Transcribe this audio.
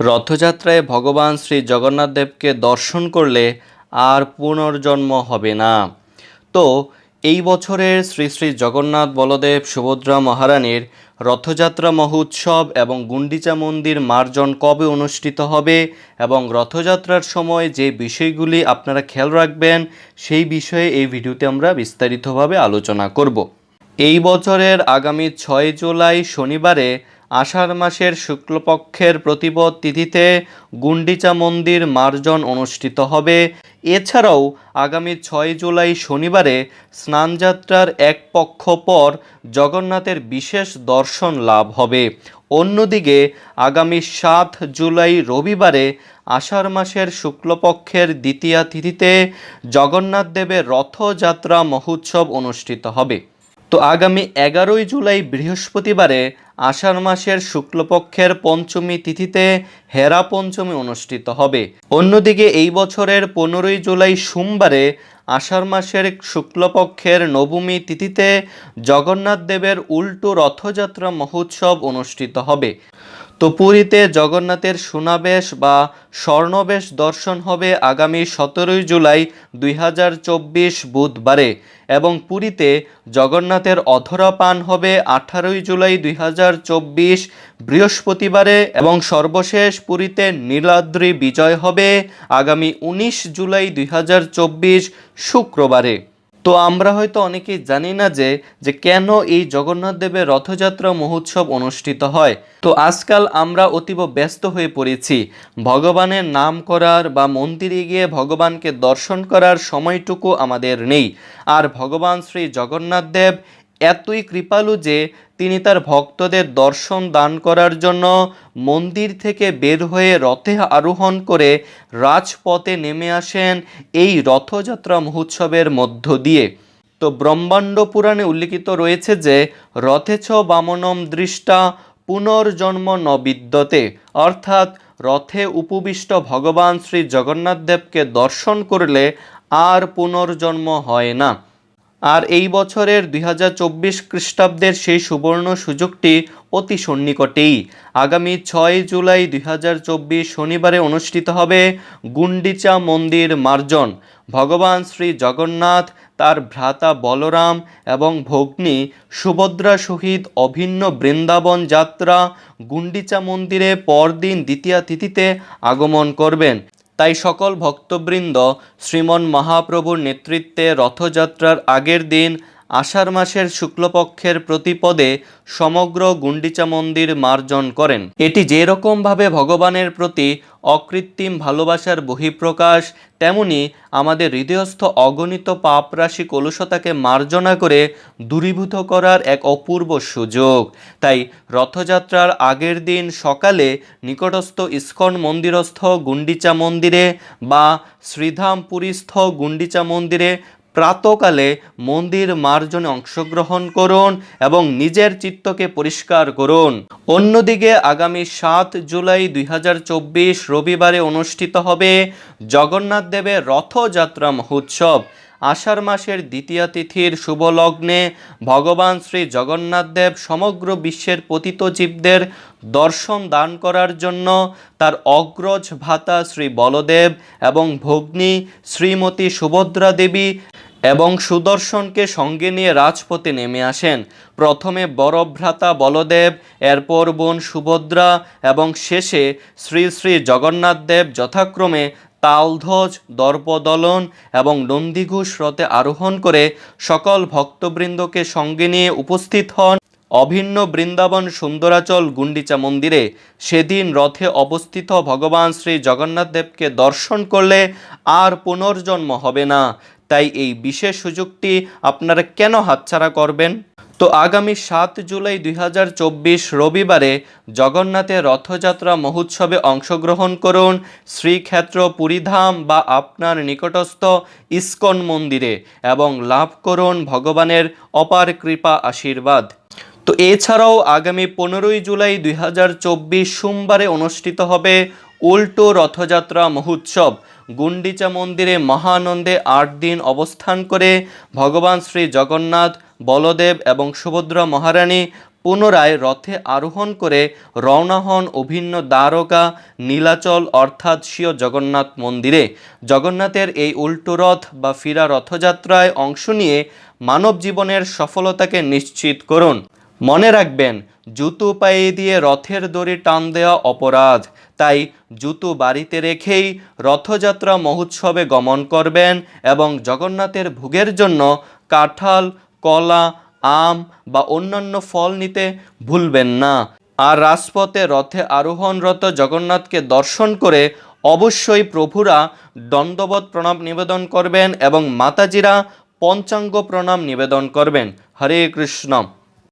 রথযাত্রায় ভগবান শ্রী জগন্নাথদেবকে দর্শন করলে আর পুনর্জন্ম হবে না। তো এই বছরের শ্রী শ্রী জগন্নাথ বলদেব সুভদ্রা মহারানীর রথযাত্রা মহোৎসব এবং গুন্ডিচা মন্দির মার্জন কবে অনুষ্ঠিত হবে এবং রথযাত্রার সময় যে বিষয়গুলি আপনারা খেয়াল রাখবেন, সেই বিষয়ে এই ভিডিওতে আমরা বিস্তারিতভাবে আলোচনা করব। এই বছরের আগামী ছয় জুলাই শনিবারে আষাঢ় মাসের শুক্লপক্ষের প্রতিপদ তিথিতে গুন্ডিচা মন্দির মার্জন অনুষ্ঠিত হবে। এছাড়াও আগামী ছয় জুলাই শনিবারে স্নানযাত্রার এক পক্ষ পর জগন্নাথের বিশেষ দর্শন লাভ হবে। অন্যদিকে আগামী সাত জুলাই রবিবারে আষাঢ় মাসের শুক্লপক্ষের দ্বিতীয়া তিথিতে জগন্নাথ দেবের রথযাত্রা মহোৎসব অনুষ্ঠিত হবে। তো আগামী এগারোই জুলাই বৃহস্পতিবারে আষাঢ় মাসের শুক্লপক্ষের পঞ্চমী তিথিতে হেরা পঞ্চমী অনুষ্ঠিত হবে। অন্যদিকে এই বছরের পনেরোই জুলাই সোমবারে আষাঢ় মাসের শুক্লপক্ষের নবমী তিথিতে জগন্নাথ দেবের উল্টো রথযাত্রা মহোৎসব অনুষ্ঠিত হবে। তো পুরীতে জগন্নাথের সুনাবেশ বা স্বর্ণবেশ দর্শন হবে আগামী সতেরোই জুলাই দুই হাজার চব্বিশ বুধবারে এবং পুরীতে জগন্নাথের অধরা পান হবে আঠারোই জুলাই দুই হাজার চব্বিশ বৃহস্পতিবারে এবং সর্বশেষ পুরীতে নীলাদ্রি বিজয় হবে আগামী উনিশ জুলাই দুই হাজার চব্বিশ শুক্রবারে। তো আমরা হয়তো অনেকেই জানি না যে যে কেন এই জগন্নাথ দেবের রথযাত্রা মহোৎসব অনুষ্ঠিত হয়। তো আজকাল আমরা অতীব ব্যস্ত হয়ে পড়েছি। ভগবানের নাম করার বা মন্দিরে গিয়ে ভগবানকে দর্শন করার সময়টুকু আমাদের নেই। আর ভগবান শ্রী জগন্নাথ দেব এতই কৃপালু যে তিনি তার ভক্তদের দর্শন দান করার জন্য মন্দির থেকে বের হয়ে রথে আরোহণ করে রাজপথে নেমে আসেন এই রথযাত্রা মহোৎসবের মধ্য দিয়ে। তো ব্রহ্মাণ্ড পুরাণে উল্লিখিত রয়েছে যে, রথেছ বামনম দৃষ্টা পুনর্জন্ম নবিদ্যতে অর্থাৎ রথে উপবিষ্ট ভগবান শ্রী জগন্নাথ দেবকে দর্শন করলে আর পুনর্জন্ম হয় না। আর এই বছরের দুই হাজার চব্বিশ খ্রিস্টাব্দের সেই সুবর্ণ সুযোগটি অতি সন্নিকটেই। আগামী ছয় জুলাই দুই হাজার চব্বিশ শনিবারে অনুষ্ঠিত হবে গুন্ডিচা মন্দির মার্জন। ভগবান শ্রী জগন্নাথ, তার ভ্রাতা বলরাম এবং ভগ্নী সুভদ্রা সহিত অভিন্ন বৃন্দাবন যাত্রা গুন্ডিচা মন্দিরে পরদিন দ্বিতীয় তিথিতে আগমন করবেন। তাই সকল ভক্তবৃন্দ শ্রীমন মহাপ্রভুর নেতৃত্বে রথযাত্রার আগের দিন আষাঢ় মাসের শুক্লপক্ষের প্রতিপদে সমগ্র গুন্ডিচা মন্দির মার্জন করেন। এটি যে রকমভাবে ভগবানের প্রতি অকৃত্রিম ভালোবাসার বহিঃপ্রকাশ, তেমনি আমাদের হৃদয়স্থ অগণিত পাপরাশি কলুষতাকে মার্জনা করে দূরীভূত করার এক অপূর্ব সুযোগ। তাই রথযাত্রার আগের দিন সকালে নিকটস্থ ইস্কন মন্দিরস্থ গুন্ডিচা মন্দিরে বা শ্রীধামপুরীস্থ গুন্ডিচা মন্দিরে প্রাতকালে মন্দির মার্জনে অংশগ্রহণ করুন এবং নিজের চিত্তকে পরিষ্কার করুন। অন্যদিকে আগামী সাত জুলাই দুই হাজার চব্বিশ রবিবারে অনুষ্ঠিত হবে জগন্নাথ দেবের রথযাত্রা মহোৎসব। আষাঢ় মাসের দ্বিতীয় তিথির শুভ লগ্নে ভগবান শ্রী জগন্নাথ দেব সমগ্র বিশ্বের পতিত জীবদের দর্শন দান করার জন্য তার অগ্রজ ভাতা শ্রী বলদেব এবং ভগ্নী শ্রীমতী সুভদ্রা দেবী এবং সুদর্শনকে সঙ্গে নিয়ে রাজপথে নেমে আসেন। প্রথমে বড় ভ্রাতা বলদেব, এরপর বোন সুভদ্রা এবং শেষে শ্রী শ্রী জগন্নাথ দেব যথাক্রমে তালধ্বজ, দর্পদলন এবং নন্দীঘোষ রথে আরোহণ করে সকল ভক্তবৃন্দকে সঙ্গে নিয়ে উপস্থিত হন অভিন্ন বৃন্দাবন সুন্দরাচল গুন্ডিচা মন্দিরে। সেদিন রথে অবস্থিত ভগবান শ্রী জগন্নাথ দেবকে দর্শন করলে আর পুনর্জন্ম হবে না। তাই এই বিশেষ সুযোগটি আপনারা কেন হাতছাড়া করবেন? তো আগামী সাত জুলাই দুই হাজার চব্বিশ রবিবারে জগন্নাথের রথযাত্রা মহোৎসবে অংশগ্রহণ করুন শ্রীক্ষেত্র পুরীধাম বা আপনার নিকটস্থ ইস্কন মন্দিরে এবং লাভ করুন ভগবানের অপার কৃপা আশীর্বাদ। তো এছাড়াও আগামী পনেরোই জুলাই দুই হাজার চব্বিশ সোমবারে অনুষ্ঠিত হবে উল্টো রথযাত্রা মহোৎসব। গুন্ডিচা মন্দিরে মহানন্দে আট দিন অবস্থান করে ভগবান শ্রী জগন্নাথ, বলদেব এবং সুভদ্রা মহারানী পুনরায় রথে আরোহণ করে রওনা হন অভিন্ন দ্বারকা, নীলাচল অর্থাৎ স্বীয় জগন্নাথ মন্দিরে। জগন্নাথের এই উল্টো রথ বা ফিরা রথযাত্রায় অংশ নিয়ে মানব জীবনের সফলতাকে নিশ্চিত করুন। মনে রাখবেন জুতো পায়ে দিয়ে রথের দড়ি টান দেওয়া অপরাধ। তাই জুতো বাড়িতে রেখেই রথযাত্রা মহোৎসবে গমন করবেন এবং জগন্নাথের ভোগের জন্য কাঁঠাল, কলা, আম বা অন্যান্য ফল নিতে ভুলবেন না। আর রাজপথে রথে আরোহণরত জগন্নাথকে দর্শন করে অবশ্যই প্রভুরা দণ্ডবত প্রণাম নিবেদন করবেন এবং মাতাজিরা পঞ্চাঙ্গ প্রণাম নিবেদন করবেন। হরে কৃষ্ণ।